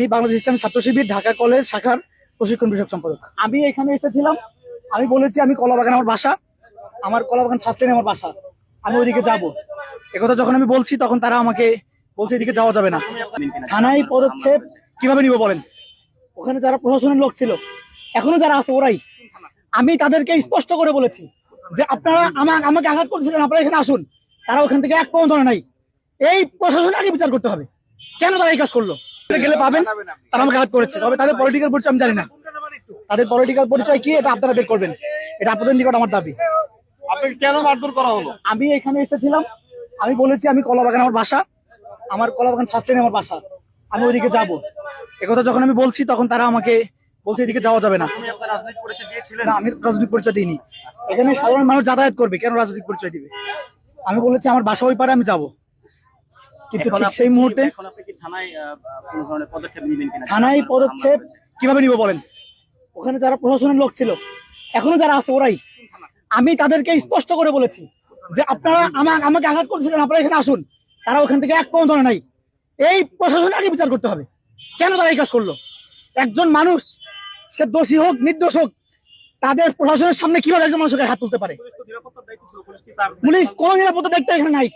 আমি বাংলাদেশ ইসলামী ছাত্র শিবির, ঢাকা কলেজ শাখার প্রশিক্ষণ বিষয়ক সম্পাদক। আমি এখানে এসেছিলাম, আমি বলেছি আমি কলাবাগান আমার বাসা, আমার কলাবাগান ফার্স্ট আমার বাসা, আমি ওইদিকে যাব। একথা যখন আমি বলছি, তখন তারা আমাকে বলছে এদিকে যাওয়া যাবে না। থানায় পদক্ষেপ কীভাবে নিব বলেন? ওখানে যারা প্রশাসনের লোক ছিল, এখনও যারা আছে ওরাই। আমি তাদেরকে স্পষ্ট করে বলেছি যে আপনারা আমার আমাকে আঘাত করছিলেন, আপনারা এখানে আসুন। তারা ওখান থেকে এক পর্যন্ত নাই। এই প্রশাসন আগে বিচার করতে হবে। কেন তারা এই কাজ করল? গেলে পাবেন তারা আমাকে আঘাত করেছে। তবে তাদের পলিটিক্যাল পরিচয় আমি জানি না। তাদের পলিটিক্যাল পরিচয় কি এটা আপনারা বের করবেন। এটা আপনাদের নিকট আমার দাবি। কেন মারধর করা হলো? আমি এখানে এসেছিলাম আমি বলেছি আমি কলাবাগান আমার বাসা আমার কলাবাগান ফার্স্ট লাইন আমার বাসা। আমি ওইদিকে যাব। একথা যখন আমি বলছি তখন তারা আমাকে বলছে এদিকে যাওয়া যাবে না। না আমি রাজনৈতিক পরিচয় দিইনি। এখানে সাধারণ মানুষ যাতায়াত করবে কেন রাজনৈতিক পরিচয় দিবে? আমি বলেছি আমার বাসা ওই পারে আমি যাব। কিন্তু ঠিক সেই মুহূর্তে থানায় পদক্ষেপ কীভাবে নিব বলেন? ওখানে যারা প্রশাসনের লোক ছিল এখনও যারা আছে ওরাই। আমি তাদেরকে স্পষ্ট করে বলেছি যে আপনারা আমাকে আঘাত করছিলেন আপনারা এখানে আসুন। তারা ওখান থেকে এক ধরে নাই। এই প্রশাসন আগে বিচার করতে হবে। কেন তারা এই কাজ করল? একজন মানুষ সে দোষী হোক নির্দোষ হোক তাদের প্রশাসনের সামনে কীভাবে একজন মানুষকে হাত তুলতে পারে? পুলিশ কোন নিরাপত্তা দেখতে এখানে নাই।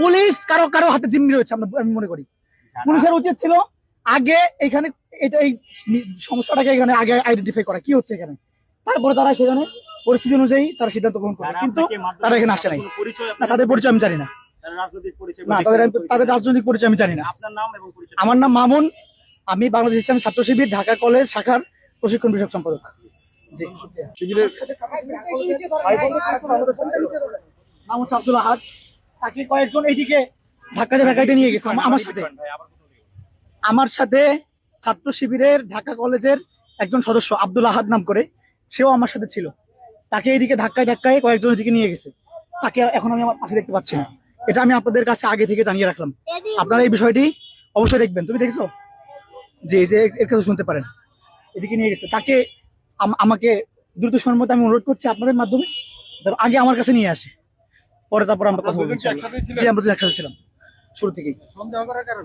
পুলিশ কারও কারও হাতে জিম্মি রয়েছে আমরা আমি মনে করি। পুলিশের উচিত ছিল আগে এখানে এটা এই সমস্যাটাকে এখানে আগে আইডেন্টিফাই করা। কি হচ্ছে এখানে? তারপরে তারা সেখানে পরিস্থিতি অনুযায়ী তারা সিদ্ধান্ত গ্রহণ করবে যারা কিন্তু তারা এখানে আসে নাই। না তাদের পরিচয় আমি জানি না। রাজনৈতিক পরিচয় না তাদের তাদের রাজনৈতিক পরিচয় আমি জানি না। আপনার নাম এবং পরিচয় আমার নাম মামুন। আমি বাংলাদেশ ইসলামী ছাত্র শিবির ঢাকা কলেজ শাখার প্রশিক্ষণ বিষয়ক সম্পাদক। জি শিবিরের নাম হচ্ছে আব্দুল আহাদ তাকে কয়েকজন এইদিকে ধাক্কাতে নিয়ে গেছে। আমার সাথে। আমার সাথে ছাত্র শিবিরের ঢাকা কলেজের একজন সদস্য আব্দুল আহাদ নাম করে সেও আমার সাথে ছিল। তাকে এইদিকে ধাক্কায় ধাক্কায় কয়েকজন এদিকে নিয়ে গেছে। তাকে এখন আমি আমার পাশে দেখতে পাচ্ছি না। এটা আমি আপনাদের কাছে আগে থেকে জানিয়ে রাখলাম। আপনারা এই বিষয়টি অবশ্যই দেখবেন। তুমি দেখছ? যে যে এর কাছে শুনতে পারেন। এদিকে নিয়ে গেছে। তাকে আম- আমাকে দ্রুত সময়ের মধ্যে আমি অনুরোধ করছি আপনাদের মাধ্যমে আগে আমার কাছে নিয়ে আসে। পরে তারপর আমরা কথা বলছি। জি আমরা একসাথে ছিলাম। শুরু থেকেই। সন্দেহ করার কারণ?